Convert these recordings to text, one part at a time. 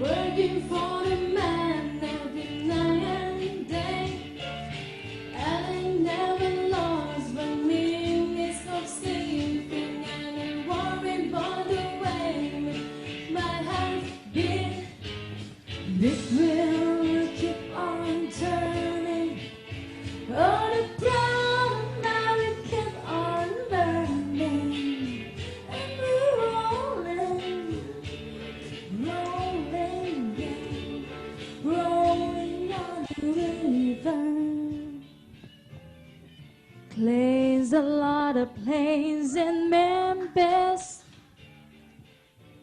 Working for of planes in Memphis.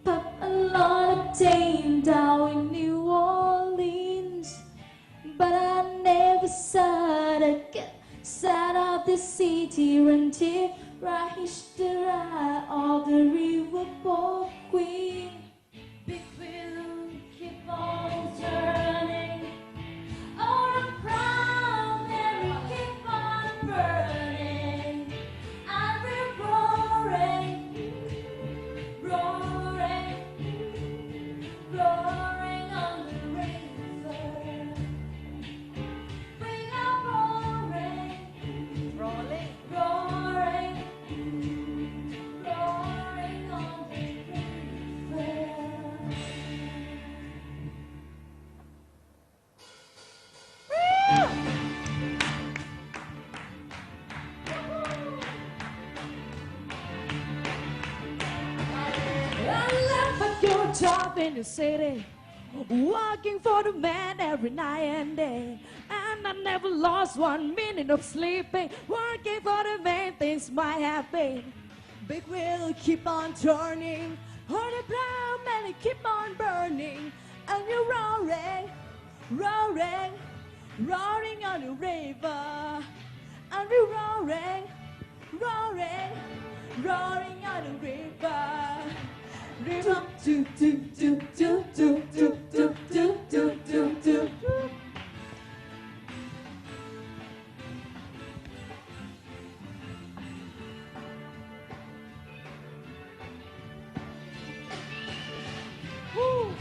Pop a lot of tame down in New Orleans. But I never saw the get side of the city until I hitched the ride of the queen. Job in the city, working for the man every night and day. And I never lost one minute of sleeping, working for the man things might have been. Big wheel keep on turning, on the brown man keep on burning, and you're roaring, roaring, roaring on the river, and we're roaring, roaring, roaring on the river. River, do do do do do do do do do do do. Woo.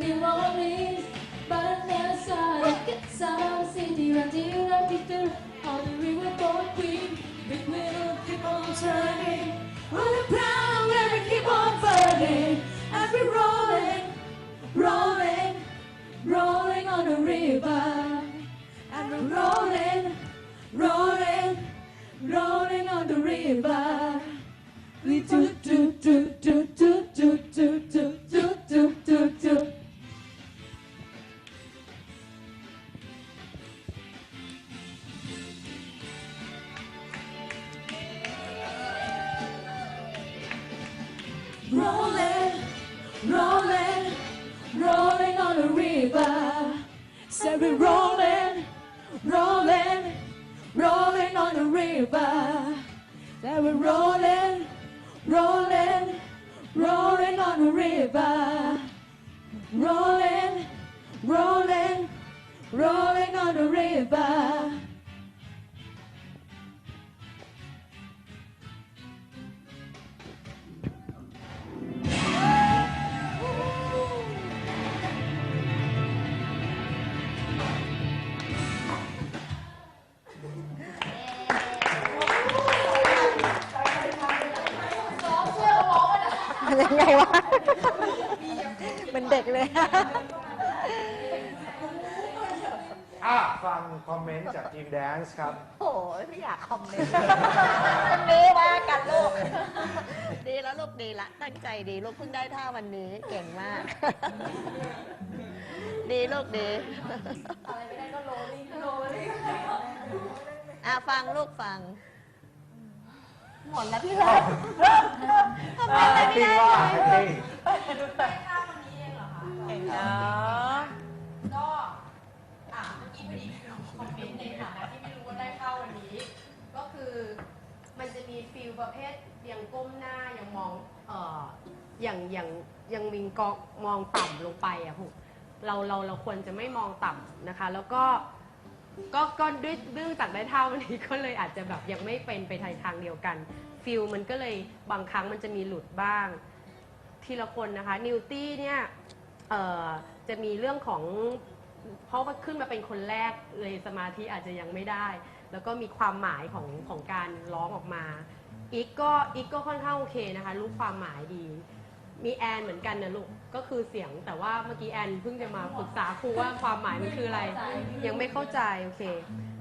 New Orleans, but I never saw on the river keep on burning, and we rolling, rolling, rolling on the river, and we're rolling, rolling, rolling on the river. We do Say we're rolling, rolling, rolling on the river. Say we're rolling, rolling, rolling on the river. Rolling, rolling, rolling on the river. มันยังไงวะ มันเด็กเลยอะฟังคอมเมนต์จากทีมแดนซ์ครับ โอ้ยไม่อยากคอมเมนต์วันนี้ว่ากันลูก ดีแล้วลูกดีละตั้งใจดีลูกเพิ่งได้ท่าวันนี้เก่งมาก ดีลูกดี อะไรไม่ได้ก็โรลิ่งโรลิ่งอะฟังลูกฟัง หมดแล้วพี่รักทำไมอะไรไม่จริงได้ว่าเลยจริงเก่งเนาะก็อะเมื่อกี้พอดีคอมเมนต์ในฐานะที่ไม่รู้ว่าได้เข้าวันนี้ ก็คือมันจะมีฟิลประเภทยังก้มหน้ายังมองเอ่ออย่างอย่างยังมิงกองมองต่ำลงไปอะพวกเราเราเราควรจะไม่มองต่ำนะคะ แล้วก็ ก็ก็ด้วยเนื่องจากได้เท่านี้ก็เลยอาจจะแบบยังไม่เป็นไปทางทางเดียวกันฟิลมันก็เลยบางครั้งมันจะมีหลุดบ้าง ทีละคนนะคะนิวตี้เนี่ยเอ่อจะมีเรื่องของเพราะว่าขึ้นมาเป็นคนแรกเลยสมาธิอาจจะยังไม่ได้ แล้วก็มีความหมายของของการร้องออกมาอีกก็อีกก็ค่อนข้างโอเคนะคะรู้ความหมายดี มีแอนเหมือนกันนะลูก ก็คือเสียงแต่ว่าเมื่อกี้แอนเพิ่งจะมาปรึกษาครูว่าความหมายมันคืออะไร ยังไม่เข้าใจ โอเค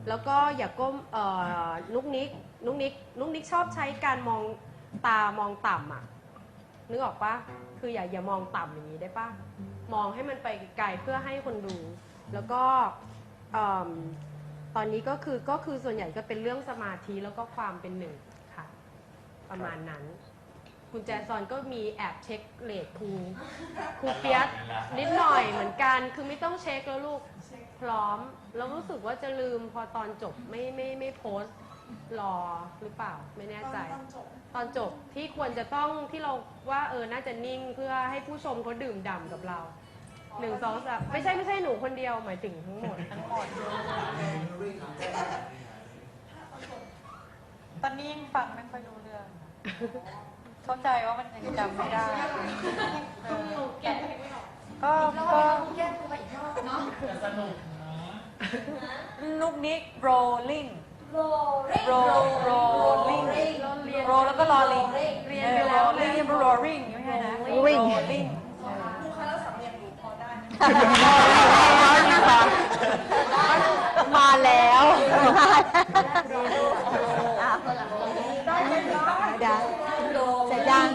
แล้วก็อย่าก้มเอ่อนุกนิกนุกนิกนุกนิกชอบใช้การมองตามองต่ำอะนึกออกปะคืออย่าอย่ามองต่ำอย่างนี้ได้ปะมองให้มันไปไกลเพื่อให้คนดู แล้วก็เอิ่มตอนนี้ก็คือก็คือส่วนใหญ่ก็เป็นเรื่องสมาธิแล้วก็ความเป็นหนึ่งค่ะ ประมาณนั้น คุณแจซอนก็มีแอบเช็คเลทครูครูเปียสนิดหน่อยเหมือนกัน คือไม่ต้องเช็คแล้วลูกพร้อม แล้วรู้สึกว่าจะลืมพอตอนจบไม่ไม่ไม่โพสต์รอหรือเปล่าไม่แน่ใจ ตอนจบที่ควรจะต้องที่เราว่าเออน่าจะนิ่งเพื่อให้ผู้ชมเขาดื่มด่ำกับเราหนึ่งสองสามไม่ใช่ไม่ใช่หนูคนเดียวหมายถึงทั้งหมดทั้งหมดตอนนี้ยังฟังไม่ค่อยรู้เรื่อง เข้าใจว่ามันยังจำไม่ได้เออก็ก็ลูกนิก rolling roll rolling roll แล้วก็ rolling เรียนไปแล้วเรียน rolling ไม่ใช่นะ Rolling rolling มาแล้วเดี๋ยวเสร็จัง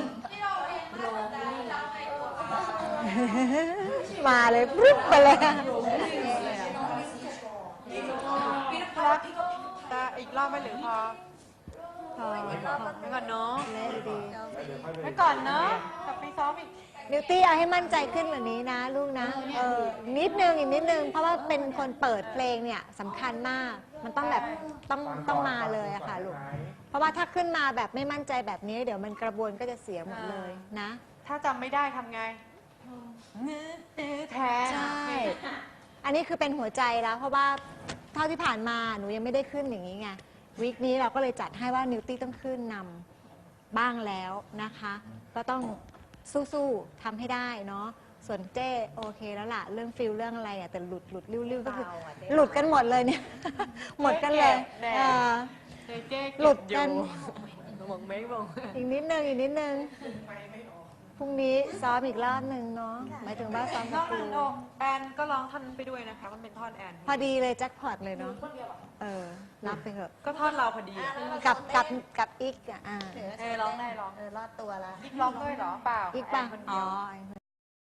มาเลยปุ๊บไปเลยรักจะอีกรอบไหมหรือพอพอไปก่อนเนาะเล่นดีไปก่อนเนาะกลับไปซ้อมอีกนิวตี้เอาให้มั่นใจขึ้นกว่านี้นะลูกนะเออนิดนึงอีกนิดนึง เพราะว่าเป็นคนเปิดเพลงเนี่ยสำคัญมาก มันต้องแบบต้องต้องมาเลยอะค่ะลูก เพราะว่าถ้าขึ้นมาแบบไม่มั่นใจแบบนี้ เดี๋ยวมันกระบวนก็จะเสียหมดเลยนะ ถ้าจำไม่ได้ทำไงแทนใช่ อันนี้คือเป็นหัวใจแล้ว เพราะว่าเท่าที่ผ่านมาหนูยังไม่ได้ขึ้นอย่างนี้ไงวีคนี้เราก็เลยจัดให้ว่านิวตี้ต้องขึ้นนำบ้างแล้วนะคะ ก็ต้องสู้ๆทำให้ได้เนาะส่วนเจ้โอเคแล้วล่ะ เรื่องฟิลเรื่องอะไรอะแต่หลุดหลุดริ้วๆก็คือหลุดกันหมดเลยเนี่ย หมดกันเลย เออเจ๊หลุดกัน มองไม่มองอีกนิดนึงอีกนิดนึงพรุ่งนี้ซ้อมอีกรอบหนึ่งเนาะหมายถึงว่าซ้อมนกัอบกครูนั้นโอแอนก็ร้องท่อนไปด้วยนะคะ มันเป็นท่อนแอน พอดีเลยแจ็คพอตเลยเนาะเออรับไปเถอะก็ท่อนเราพอดีอะกับกับกับอีกอะอ่าเออร้องได้ร้องเออรอดตัวละ ร้องด้วยเหรอ เปล่าอีกป่ะแนคนอ๋เดีอยวไอ้คน